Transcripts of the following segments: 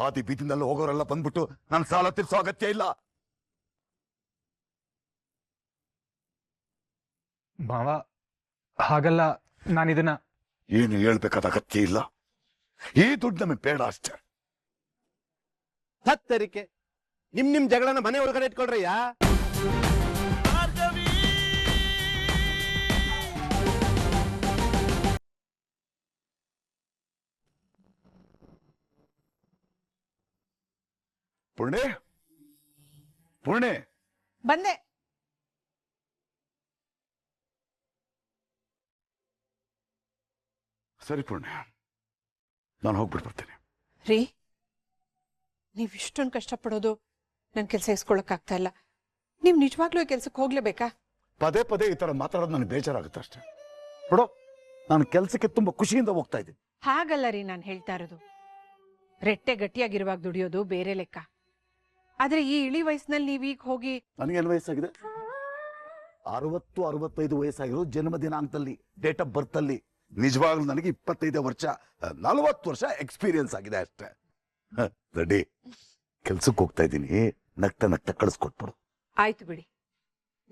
ಹಾದಿ ಬೀದಿನಲ್ಲಿ ಹೋಗೋರೆಲ್ಲ ಬಂದ್ಬಿಟ್ಟು ನನ್ನ ಸಾಲ ತೀರ್ಸೋ ಅಗತ್ಯ ಇಲ್ಲ. ಮಾವ ಹಾಗಲ್ಲ ನಾನಿದನ್ನ ಏನು ಹೇಳ್ಬೇಕಾದ ಅಗತ್ಯ ಇಲ್ಲ. ಈ ದುಡ್ಡು ನಮಗೆ ಬೇಡ ಅಷ್ಟೇ. ಹತ್ತರಿಕೆ. ನಿಮ್ ನಿಮ್ ಜಗಳನ ಮನೆ ಒಳಗಡೆ ಇಟ್ಕೊಳ್ರಯ್ಯ? ಪುಣ್ಯ ಪುರ್ಣೆ ಬಂದೆ. ಸರಿ ಪುಣ್ಯ ನಾನು ಹೋಗ್ಬಿಟ್ಟು ಬರ್ತೀನಿ. ರೀ ನೀವ್ ಇಷ್ಟೊಂದು ಕಷ್ಟಪಡೋದು ನನ್ ಕೆಲಸ ಇಸ್ಕೊಳಕ್ ಇಲ್ಲ. ನೀವ್ ನಿಜವಾಗ್ಲೂ ಕೆಲಸಕ್ಕೆ ಕೆಲ್ಸಕ್ಕೆ ಹೋಗ್ಲೇಬೇಕಾ? ಪದೇ ಪದೇ ಈ ತರ ಮಾತಾಡೋದು ನನಗೆ ಬೇಜಾರಾಗುತ್ತೆ ಅಷ್ಟೇ. ಬಿಡು ನಾನು ಕೆಲಸಕ್ಕೆ ತುಂಬಾ ಖುಷಿಯಿಂದ ಹೋಗ್ತಾ ಇದ್ದೀನಿ. ಹಾಗಲ್ಲ ರೀ ನಾನು ಹೇಳ್ತಾ ಇರೋದು. ರೆಟ್ಟೆ ಗಟ್ಟಿಯಾಗಿರುವಾಗ ದುಡಿಯೋದು ಬೇರೆ ಲೆಕ್ಕ. ಆದ್ರೆ ಈ ಇಳಿ ವಯಸ್ಸಿನಲ್ಲಿ ನೀವೀಗ ಹೋಗಿ ನನಗೇನು ವಯಸ್ಸಾಗಿದೆ? ಅರವತ್ತು ಅರವತ್ತೈದು ವಯಸ್ಸಾಗಿರೋ ಜನ್ಮ ದಿನಾಂಕದಲ್ಲಿ ಡೇಟ್ ಆಫ್ ಬರ್ತ್ ಅಲ್ಲಿ. ನಿಜವಾಗ್ಲೂ ನನಗೆ ಇಪ್ಪತ್ತೈದು ವರ್ಷ ನಲವತ್ತು ವರ್ಷ ಎಕ್ಸ್ಪೀರಿಯನ್ಸ್ ಆಗಿದೆ ಅಷ್ಟೇ. ರೆಡಿ ಕೆಲ್ಸಕ್ಕೆ ಹೋಗ್ತಾ ಇದ್ದೀನಿ. ನಗ್ತ ನಗ್ತ ಕಳಿಸ್ಕೊಟ್ಬಿಡು ಆಯ್ತು ಬಿಡಿ.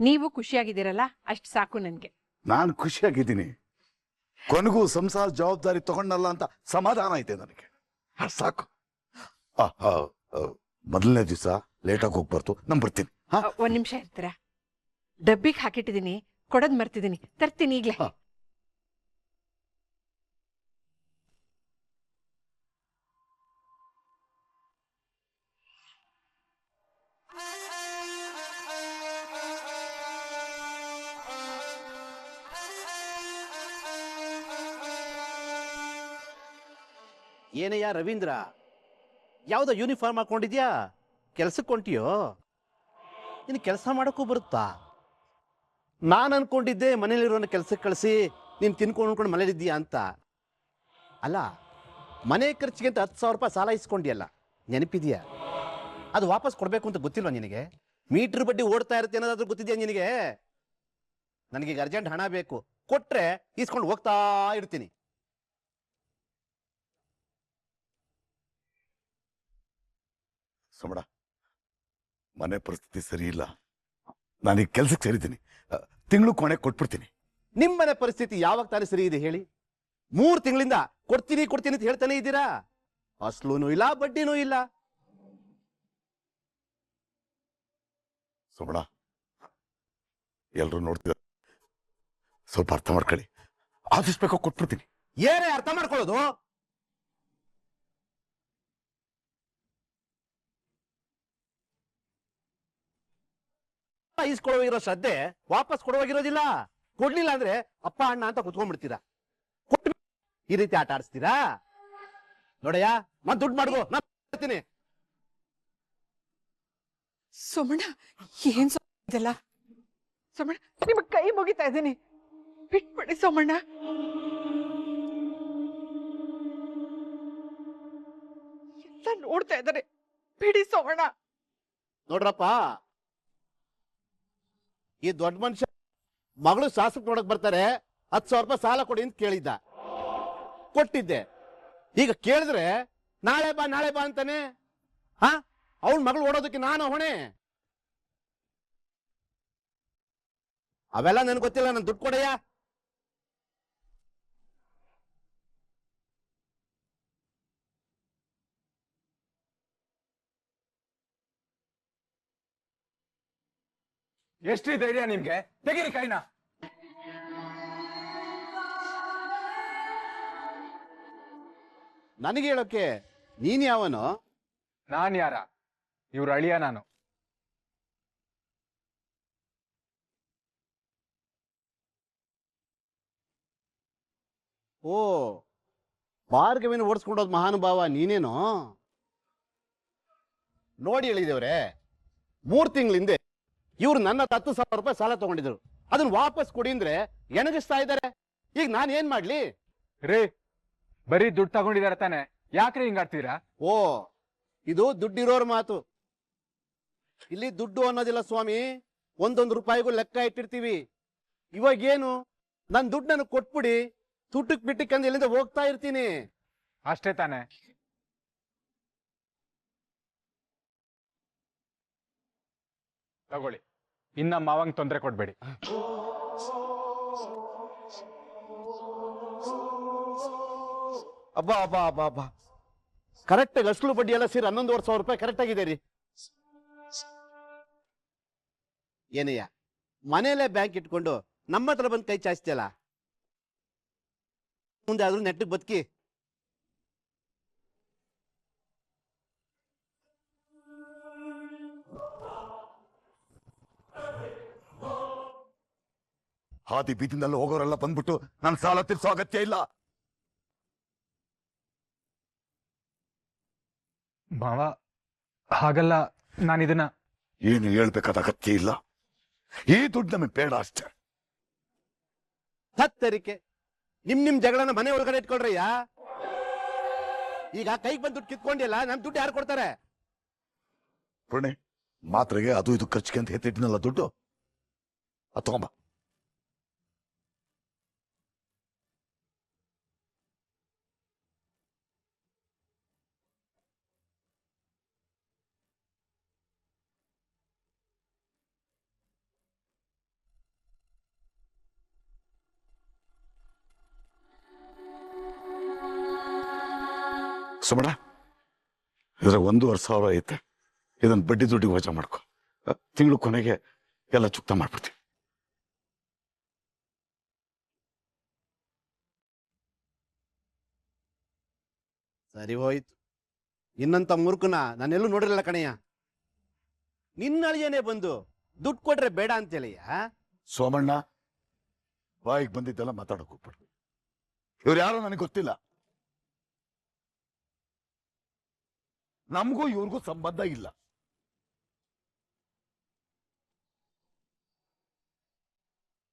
ನೀವು ಖುಷಿಯಾಗಿದ್ದೀರಲ್ಲ ಅಷ್ಟು ಸಾಕು ನನ್ಗೆ. ನಾನು ಖುಷಿಯಾಗಿದ್ದೀನಿ. ಕೊನೆಗೂ ಸಂಸಾರ ಜವಾಬ್ದಾರಿ ತಗೊಂಡಲ್ಲ ಅಂತ ಸಮಾಧಾನ ಐತೆ ನನಗೆ. ಅಷ್ಟ್ ಸಾಕು. ಆ, ಆ, ಆ, ಮೊದಲನೇ ದಿವಸ ಲೇಟಾಗಿ ಹೋಗ್ಬಾರ್ದು. ನಾನು ಬರ್ತೀನಿ. ಹಾ? ಒಂದ್ ನಿಮಿಷ ಇರ್ತೀರಾ? ಡಬ್ಬಿಗೆ ಹಾಕಿಟ್ಟಿದೀನಿ ಕೊಡೋದ್ ಮರ್ತಿದೀನಿ. ತರ್ತೀನಿ ಈಗ್ಲೇ. ಹಾ. ಏನಯ್ಯ ರವೀಂದ್ರ? ಯಾವ್ದೋ ಯೂನಿಫಾರ್ಮ್ ಹಾಕೊಂಡಿದ್ಯಾ? ಕೆಲ್ಸಕ್ಕೆ ಹೊಂಟಿಯೋ? ನೀನು ಕೆಲಸ ಮಾಡೋಕ್ಕೂ ಬರುತ್ತಾ? ನಾನು ಅನ್ಕೊಂಡಿದ್ದೆ ಮನೇಲಿರೋನ ಕೆಲ್ಸಕ್ಕೆ ಕಳಿಸಿ, ನೀನು ತಿನ್ಕೊಂಡು ಅನ್ಕೊಂಡು ಮನೇಲಿದ್ದೀಯಾ ಅಂತ. ಅಲ್ಲ, ಮನೆ ಖರ್ಚಿಗೆ ಅಂತ ಹತ್ತು ಸಾವಿರ ರೂಪಾಯಿ ಸಾಲ ಇಸ್ಕೊಂಡಿಯಲ್ಲ, ನೆನಪಿದ್ಯಾ? ಅದು ವಾಪಸ್ ಕೊಡಬೇಕು ಅಂತ ಗೊತ್ತಿಲ್ವಾ ನಿನಗೆ? ಮೀಟ್ರ್ ಬಡ್ಡಿ ಓಡ್ತಾ ಇರುತ್ತೆ ಅನ್ನೋದಾದ್ರೂ ಗೊತ್ತಿದೆಯಾ ನಿನಗೆ? ನನಗೀಗ ಅರ್ಜೆಂಟ್ ಹಣ ಬೇಕು. ಕೊಟ್ರೆ ಇಸ್ಕೊಂಡು ಹೋಗ್ತಾ ಇರ್ತೀನಿ. ಸಮಡ ಮನೆ ಪರಿಸ್ಥಿತಿ ಸರಿ ಇಲ್ಲ. ನಾನೀಗ ಕೆಲ್ಸಕ್ಕೆ ಸೇರಿದ್ದೀನಿ. ತಿಂಗಳು ಕೊನೆ ಕೊಟ್ಬಿಡ್ತೀನಿ. ನಿಮ್ಮ ಮನೆ ಪರಿಸ್ಥಿತಿ ಯಾವಾಗ ತಾನೇ ಸರಿ ಇದೆ ಹೇಳಿ? ಮೂರು ತಿಂಗಳಿಂದ ಕೊಡ್ತೀನಿ ಕೊಡ್ತೀನಿ ಅಂತ ಹೇಳ್ತಾನೆ ಇದ್ದೀರಾ? ಅಸ್ಲೂನು ಇಲ್ಲ ಬಡ್ಡಿನೂ ಇಲ್ಲ. ಸೋಮಣ ಎಲ್ರು ನೋಡ್ತಿದ್ದಾರೆ ಸ್ವಲ್ಪ ಅರ್ಥ ಮಾಡ್ಕೊಳ್ಳಿ. ಆದಷ್ಟು ಬೇಕೋ ಕೊಟ್ಬಿಡ್ತೀನಿ. ಏನೇ ಅರ್ಥ ಮಾಡ್ಕೊಳ್ಳೋದು? ಇಸ್ಕೊಳ್ಳೋ ಇರೋ ಶ್ರದ್ಧೆ ವಾಪಸ್ ಕೊಡುವಾಗಿರೋದಿಲ್ಲ. ಕೊಡ್ಲಿಲ್ಲ ಅಂದ್ರೆ ಅಪ್ಪ ಅಣ್ಣ ಅಂತ ಕುತ್ಕೊಂಡ್ಬಿಡ್ತೀರಾ? ಕೊಟ್ಟು ಈ ರೀತಿ ಆಟ ಆಡಿಸ್ತೀರಾ? ನೋಡಯ್ಯ ಮತ್ ದುಡ್ಡು ಮಾಡ್ಕೋ ನಾನು ಸೋಮಣ್ಣ ಏನ್ ಇದೆಲ್ಲ? ಸೋಮಣ್ಣ ನಿಮ್ ಕೈ ಮುಗಿತಾ ಇದ್ದೀನಿ. ಬಿಟ್ಬಿಡಿ ಸೋಮಣ್ಣ. ಎಲ್ಲ ನೋಡ್ತಾ ಇದ್ದಾರೆ. ಬಿಡಿ ಸೋಮಣ್ಣ. ನೋಡ್ರಪ್ಪ ಈ ದೊಡ್ಡ ಮನುಷ್ಯ ಮಗಳು ಶಾಸಕ ನೋಡಕ್ ಬರ್ತಾರೆ, ಹತ್ತು ಸಾವಿರ ರೂಪಾಯಿ ಸಾಲ ಕೊಡಿ ಅಂತ ಕೇಳಿದ್ದ. ಕೊಟ್ಟಿದ್ದೆ. ಈಗ ಕೇಳಿದ್ರೆ, ನಾಳೆ ಬಾ ನಾಳೆ ಬಾ ಅಂತಾನೆ. ಹಾ? ಅವಳ ಮಗಳು ಓಡೋದಕ್ಕೆ ನಾನು ಹೊಣೆ ಅವೆಲ್ಲ ನನ್ಗೆ ಗೊತ್ತಿಲ್ಲ, ನನ್ ದುಡ್ಡು ಕೊಡಯ್ಯ. ಎಷ್ಟ್ರಿ ಧೈರ್ಯ ನಿಮ್ಗೆ? ತೆಗೀರಿ ಕೈನ. ನನಗೆ ಹೇಳೋಕೆ ನೀನ್ ಯಾವನು? ನಾನ್ ಯಾರ? ಇವ್ರ ಅಳಿಯ ನಾನು. ಓ ಭಾರ್ಗವಿನ ಓಡಿಸ್ಕೊಂಡೋದ್ ಮಹಾನುಭಾವ ನೀನೇನು? ನೋಡಿ ಹೇಳಿದೇವ್ರೆ ಮೂರ್ ತಿಂಗಳಿಂದೆ ಇವ್ರು ನನ್ನ ಹತ್ತು ಸಾವಿರ ರೂಪಾಯಿ ಸಾಲ ತಗೊಂಡಿದ್ರು. ಅದನ್ನ ವಾಪಸ್ ಕೊಡಿಂದ್ರೆ ಎಣಗಿಸ್ತಾ ಇದಾರೆ ಈಗ ನಾನು ಏನ್ ಮಾಡ್ಲಿ? ರೀ ಬರೀ ದುಡ್ಡು ತಗೊಂಡಿದಾರೆ ತಾನೆ. ಯಾಕ್ರಿ ಹಿಂಗಾಡ್ತೀರಾ ಓ ಇದು ದುಡ್ಡಿರೋರ್ ಮಾತು. ಇಲ್ಲಿ ದುಡ್ಡು ಅನ್ನೋದಿಲ್ಲ ಸ್ವಾಮಿ. ಒಂದೊಂದು ರೂಪಾಯಿಗೂ ಲೆಕ್ಕ ಇಟ್ಟಿರ್ತೀವಿ. ಇವಾಗ ಏನು ನನ್ ದುಡ್ಡು ನನಗೆ ಕೊಟ್ಬಿಡಿ. ತುಟ್ಟಕ್ ಬಿಟ್ಟಕ್ಕೆ ಅಂದ್ರೆ ಇಲ್ಲಿಂದ ಹೋಗ್ತಾ ಇರ್ತೀನಿ. ಅಷ್ಟೇ ತಾನೆ. ತಗೊಳ್ಳಿ. ಇನ್ನ ಮಾವಂಗ್ ತೊಂದರೆ ಕೊಡ್ಬೇಡಿ. ಅಬ್ಬಾ ಅಬ್ಬಾ ಅಬ್ಬಾ ಅಬ್ಬಾ. ಕರೆಕ್ಟ್ ಅಸಲು ಬಡ್ಡಿ ಎಲ್ಲ ಸೇರಿ ಹನ್ನೊಂದುವರೆ ಸಾವಿರ ರೂಪಾಯಿ ಕರೆಕ್ಟ್ ಆಗಿದೆ ರೀ. ಏನಯ್ಯ? ಮನೆಯಲ್ಲೇ ಬ್ಯಾಂಕ್ ಇಟ್ಕೊಂಡು ನಮ್ಮ ಹತ್ರ ಬಂದು ಕೈ ಚಾಚ್ತಿಯಲ್ಲ? ಮುಂದೆ ಆದ್ರೂ ನೆಟ್ಟಿಗೆ ಬದುಕಿ ಹಾದಿ ಬೀದಿನಲ್ಲಿ ಹೋಗೋರೆಲ್ಲ ಬಂದ್ಬಿಟ್ಟು ನನ್ನ ಸಾಲ ತೀರ್ಸೋ ಅಗತ್ಯ ಇಲ್ಲ. ಮಾವ ಹಾಗಲ್ಲ ನಾನು ಇದನ್ನ ಏನು ಹೇಳ್ಬೇಕಾದ ಅಗತ್ಯ ಇಲ್ಲ. ಈ ದುಡ್ಡು ನಮಗೆ ಬೇಡ ಅಷ್ಟೇ. ಹತ್ತರಿಕೆ ನಿಮ್ ನಿಮ್ ಜಗಳನ ಮನೆ ಒಳಗಡೆ ಇಟ್ಕೊಳ್ರಯ್ಯ? ಈಗ ಕೈಗೆ ಬಂದ್ ದುಡ್ಡು ಕಿತ್ಕೊಂಡಿಲ್ಲ ನಮ್ ದುಡ್ಡು ಯಾರು ಕೊಡ್ತಾರೆ? ಪುಣೆ ಮಾತ್ರೆಗೆ ಅದು ಇದು ಖರ್ಚಿಗೆ ಅಂತ ಎತ್ತಿಟ್ಟಿನಲ್ಲ ದುಡ್ಡು? ಅದು ತಗೊಂಬ. ಸುಮಣ ಇದರ ಒಂದೂವರೆ ಸಾವಿರ ಐತೆ. ಇದನ್ನ ಬಡ್ಡಿ ದುಡ್ಡಿಗೆ ವಜಾ ಮಾಡ್ಕೊ. ತಿಂಗಳು ಕೊನೆಗೆ ಎಲ್ಲ ಚುಕ್ತ ಮಾಡ್ಬಿಡ್ತೀನಿ. ಸರಿ ಹೋಯ್ತು. ಇನ್ನಂತ ಮುರುಖನ ನಾನೆಲ್ಲೂ ನೋಡಿರಲ್ಲ ಕಣಯ್ಯ. ನಿನ್ನ ಅಳಿಯನೇ ಬಂದು ದುಡ್ಡು ಕೊಟ್ರೆ ಬೇಡ ಅಂತೇಳಿಯ? ಸೋಮಣ್ಣ ಬಾಯಿಗೆ ಬಂದಿದ್ದೆಲ್ಲ ಮಾತಾಡಕ್ ಹೋಗ್ಬಿಡ್ತು ಇವ್ರು ಯಾರೋ ನನಗೆ ಗೊತ್ತಿಲ್ಲ. ನಮಗೂ ಇವ್ರಿಗೂ ಸಂಬಂಧ ಇಲ್ಲ.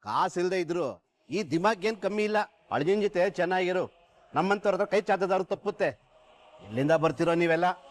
ಕಾಸಿಲ್ದೆ ಇದ್ರು. ಈ ದಿಮಾಗ್ ಏನ್ ಕಮ್ಮಿ ಇಲ್ಲ. ಅಳಿಜಿನ ಜೊತೆ ಚೆನ್ನಾಗಿರು. ನಮ್ಮಂತವ್ರ ಕೈ ಚಾದದಾರು ತಪ್ಪುತ್ತೆ. ಎಲ್ಲಿಂದ ಬರ್ತಿರೋ ನೀವೆಲ್ಲ?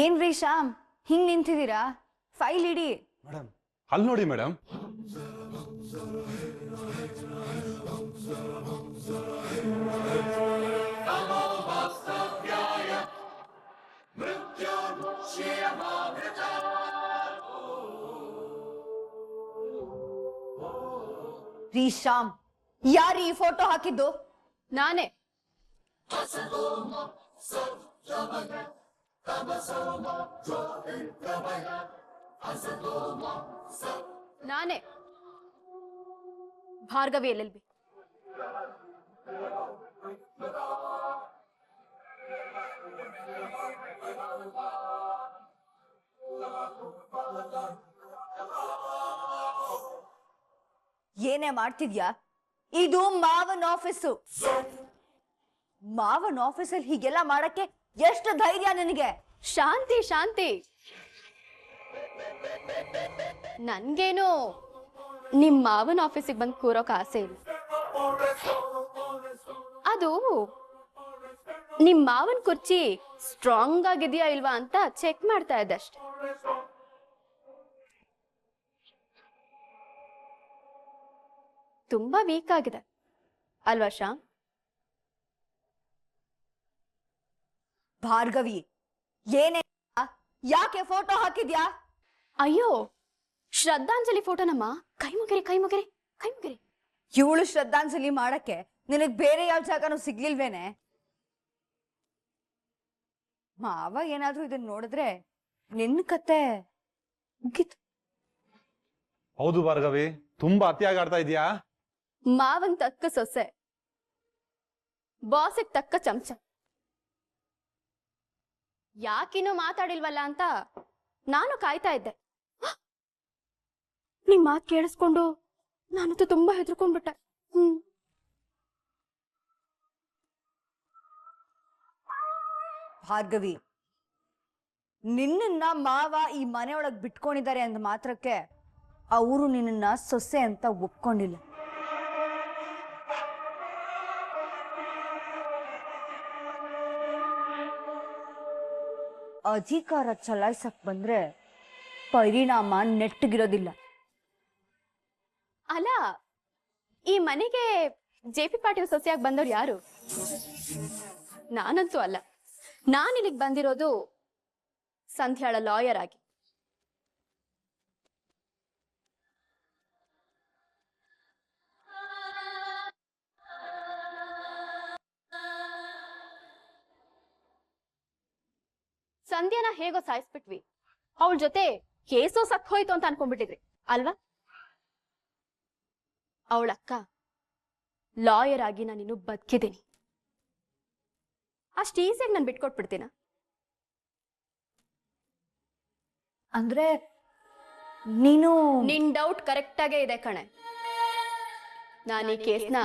ಏನ್ರಿ ಶ್ಯಾಮ್? ಹಿಂಗ್ ನಿಂತಿದ್ದೀರಾ? ಫೈಲ್ ಇಡಿ. ಮೇಡಮ್ ಅಲ್ಲಿ ನೋಡಿ ಮೇಡಮ್. ರೀ ಶ್ಯಾಮ್ ಯಾರು ಈ ಫೋಟೋ ಹಾಕಿದ್ದು? ನಾನೇ. ನಾನೇ ಭಾರ್ಗವಿ ಎಲ್ ಬಿ. ಏನೇ ಮಾಡ್ತಿದ್ಯಾ? ಇದು ಮಾವನ್ ಆಫೀಸು. ಮಾವನ್ ಆಫೀಸಲ್ಲಿ ಹೀಗೆಲ್ಲ ಮಾಡಕ್ಕೆ ಎಷ್ಟು ಧೈರ್ಯ ನಿನಗೆ? ಶಾಂತಿ ಶಾಂತಿ. ನನ್ಗೇನು ನಿಮ್ ಮಾವನ ಆಫೀಸಿಗೆ ಬಂದು ಕೂರೋಕ್ ಆಸೆ ಇಲ್ಲ. ಅದು ನಿಮ್ ಮಾವನ್ ಕುರ್ಚಿ ಸ್ಟ್ರಾಂಗ್ ಆಗಿದೆಯಾ ಇಲ್ವಾ ಅಂತ ಚೆಕ್ ಮಾಡ್ತಾ ಇದ್ದೆ ಅಷ್ಟೆ. ತುಂಬಾ ವೀಕ್ ಆಗಿದೆ. ಅಲ್ವಾ ಶಾಮ್ ಭಾರ್ಗವಿ ಏನೇ ಯಾಕೆ ಫೋಟೋ ಹಾಕಿದ್ಯಾ? ಅಯ್ಯೋ ಶ್ರದ್ಧಾಂಜಲಿ ಫೋಟೋನಮ್ಮ ಕೈ ಮುಗಿರಿ ಕೈ ಮುಗಿರಿ ಕೈ ಮುಗಿರಿ. ಇವಳು ಶ್ರದ್ಧಾಂಜಲಿ ಮಾಡಕ್ಕೆ ನಿನಗ್ ಬೇರೆ ಯಾವ ಜಾಗನೂ ಸಿಗ್ಲಿಲ್ವೇನೆ? ಮಾವ ಏನಾದ್ರೂ ಇದನ್ನ ನೋಡಿದ್ರೆ ನಿನ್ ಕತೆ ಮುಗೀತು. ಹೌದು ಭಾರ್ಗವಿ ತುಂಬಾ ಅತಿಯಾಗಿ ಆಡ್ತಾ ಇದೀಯಾ ಮಾವನ್ ತಕ್ಕ ಸೊಸೆ. ಬಾಸಿಗ್ ತಕ್ಕ ಚಮಚ. ಯಾಕಿನ್ನೂ ಮಾತಾಡಿಲ್ವಲ್ಲ ಅಂತ ನಾನು ಕಾಯ್ತಾ ಇದ್ದೆ. ನಿಮ್ ಮಾತ್ ಕೇಳಿಸ್ಕೊಂಡು ನಾನಂತೂ ತುಂಬಾ ಹೆದರ್ಕೊಂಡ್ಬಿಟ್ಟೆ. ಹ್ಮ್. ಭಾರ್ಗವಿ ನಿನ್ನ ಮಾವ ಈ ಮನೆಯೊಳಗೆ ಬಿಟ್ಕೊಂಡಿದ್ದಾರೆ ಅಂದ ಮಾತ್ರಕ್ಕೆ ಅವರು ನಿನ್ನ ಸೊಸೆ ಅಂತ ಒಪ್ಕೊಂಡಿಲ್ಲ. ಅಧಿಕಾರ ಚಲಾಯಿಸಕ್ ಬಂದ್ರೆ ಪರಿಣಾಮ ನೆಟ್ಟಗಿರೋದಿಲ್ಲ. ಅಲ್ಲ, ಈ ಮನೆಗೆ ಜೆ ಪಿ ಪಾಟೀಲ್ ಸೊಸೆಯಾಗಿ ಬಂದವ್ರು ಯಾರು? ನಾನಂತೂ ಅಲ್ಲ. ನಾನು ಇಲ್ಲಿಗೆ ಬಂದಿರೋದು ಸಂಧ್ಯಾಳ ಲಾಯರ್ ಆಗಿ. ಸಂಧ್ಯಾನ ಹೇಗೋ ಸಾಯಿಸ್ಬಿಟ್ವಿ. ಅವಳ ಜೊತೆ ಕೇಸೋ ಸತ್ ಹೋಯ್ತು ಅಂತ ಅನ್ಕೊಂಡ್ಬಿಟ್ಟಿದ್ರಿ. ಅಲ್ವಾ? ಅವಳಕ್ಕ ಲಾಯರ್ ಆಗಿ ನಾನಿನ್ನು ಬದುಕಿದ್ದೀನಿ. ಅಷ್ಟು ಈಸಿಯಾಗಿ ನಾನು ಬಿಟ್ಕೊಟ್ಬಿಡ್ತೀನ? ಅಂದ್ರೆ ನೀನು ನಿನ್ ಡೌಟ್ ಕರೆಕ್ಟ್ ಆಗೇ ಇದೆ ಕಣೆ. ನಾನು ಈ ಕೇಸ್ನ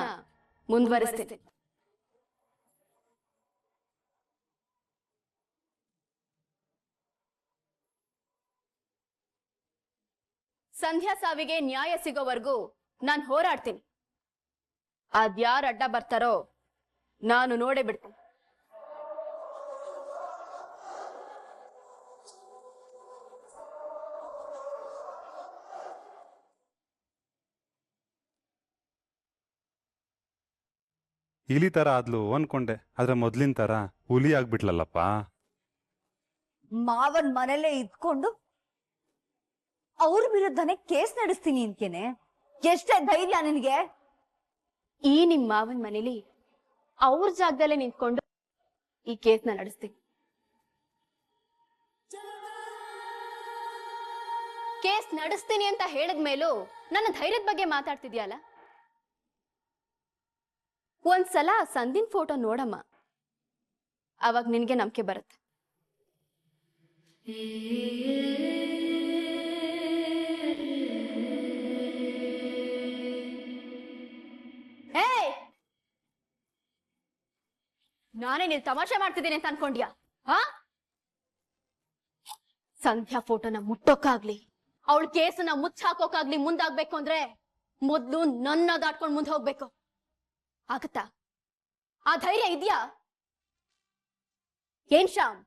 ಮುಂದುವರಿಸ್ತೀನಿ. ಸಂಧ್ಯಾ ಸಾವಿಗೆ ನ್ಯಾಯ ಸಿಗೋವರೆಗೂ ನಾನು ಹೋರಾಡ್ತೀನಿ. ಅದ್ಯಾರು ಅಡ್ಡ ಬರ್ತಾರೋ ನಾನು ನೋಡೇ ಬಿಡ್ತೀನಿ. ಇಲಿ ತರ ಆದ್ಲು ಅನ್ಕೊಂಡೆ ಆದ್ರೆ ಮೊದ್ಲಿನ ತರ ಹುಲಿ ಆಗ್ಬಿಟ್ಲಲ್ಲಪ್ಪ. ಮಾವನ್ ಮನೇಲೆ ಇದ್ಕೊಂಡು ಅವ್ರ ವಿರುದ್ಧನೇ ಕೇಸ್ ನಡೆಸ್ತೀನಿ ಅಂತೇನೆ ಎಷ್ಟೇ ಧೈರ್ಯ ನಿನಗೆ? ಈ ನಿಮ್ ಮಾವನ್ ಮನೇಲಿ ಅವ್ರ ಜಾಗದಲ್ಲೇ ನಿಂತ್ಕೊಂಡು ಈ ಕೇಸ್ನ ನಡೆಸ್ತೀನಿ. ಕೇಸ್ ನಡೆಸ್ತೀನಿ ಅಂತ ಹೇಳಿದ್ಮೇಲೂ ನನ್ನ ಧೈರ್ಯದ ಬಗ್ಗೆ ಮಾತಾಡ್ತಿದ್ಯಲ್ಲ? ಒಂದ್ಸಲ ಸಂದಿನ್ ಫೋಟೋ ನೋಡಮ್ಮ. ಅವಾಗ ನಿನ್ಗೆ ನಂಬಿಕೆ ಬರುತ್ತೆ. ನಾನೇ ನೀನ್ ತಮಾಷೆ ಮಾಡ್ತಿದ್ದೀನಿ ಅಂತ ಅನ್ಕೊಂಡ್ಯಾ? ಹಾ? ಸಂಧ್ಯಾ ಫೋಟೋನ ಮುಟ್ಟೋಕಾಗ್ಲಿ, ಅವಳ ಕೇಸನ್ನ ಮುಚ್ಚಾಕೋಕಾಗ್ಲಿ ಮುಂದಾಗ್ಬೇಕು ಅಂದ್ರೆ ಮೊದ್ಲು ನನ್ನ ದಾಟ್ಕೊಂಡ್ ಮುಂದೆ ಹೋಗ್ಬೇಕು. ಆಗತ್ತಾ? ಆ ಧೈರ್ಯ ಇದ್ಯಾ? ಏನ್ ಶ್ಯಾಮ್?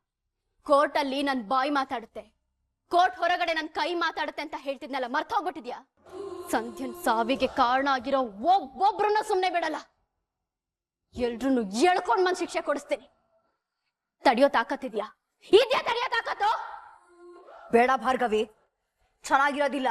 ಕೋರ್ಟ್ ಅಲ್ಲಿ ನನ್ ಬಾಯಿ ಮಾತಾಡುತ್ತೆ. ಕೋರ್ಟ್ ಹೊರಗಡೆ ನನ್ ಕೈ ಮಾತಾಡುತ್ತೆ ಅಂತ ಹೇಳ್ತಿದ್ನಲ್ಲ ಮರ್ತೋಗ್ಬಿಟ್ಟಿದ್ಯಾ ಸಂಧ್ಯನ್ ಸಾವಿಗೆ ಕಾರಣ ಆಗಿರೋ ಒಬ್ಬೊಬ್ರನ್ನ ಸುಮ್ನೆ ಬಿಡಲ್ಲ. ಎಲ್ರನ್ನು ಎಳ್ಕೊಂಡ್ ಬಂದ್ ಶಿಕ್ಷೆ ಕೊಡಿಸ್ತೀನಿ. ತಡಿಯೋ ತಾಕತ್ತಿದ್ಯಾ ಇದ್ಯಾ ತಡಿಯೋ ತಾಕತ್ತು? ಬೇಡ ಭಾರ್ಗವಿ ಚೆನ್ನಾಗಿರೋದಿಲ್ಲ.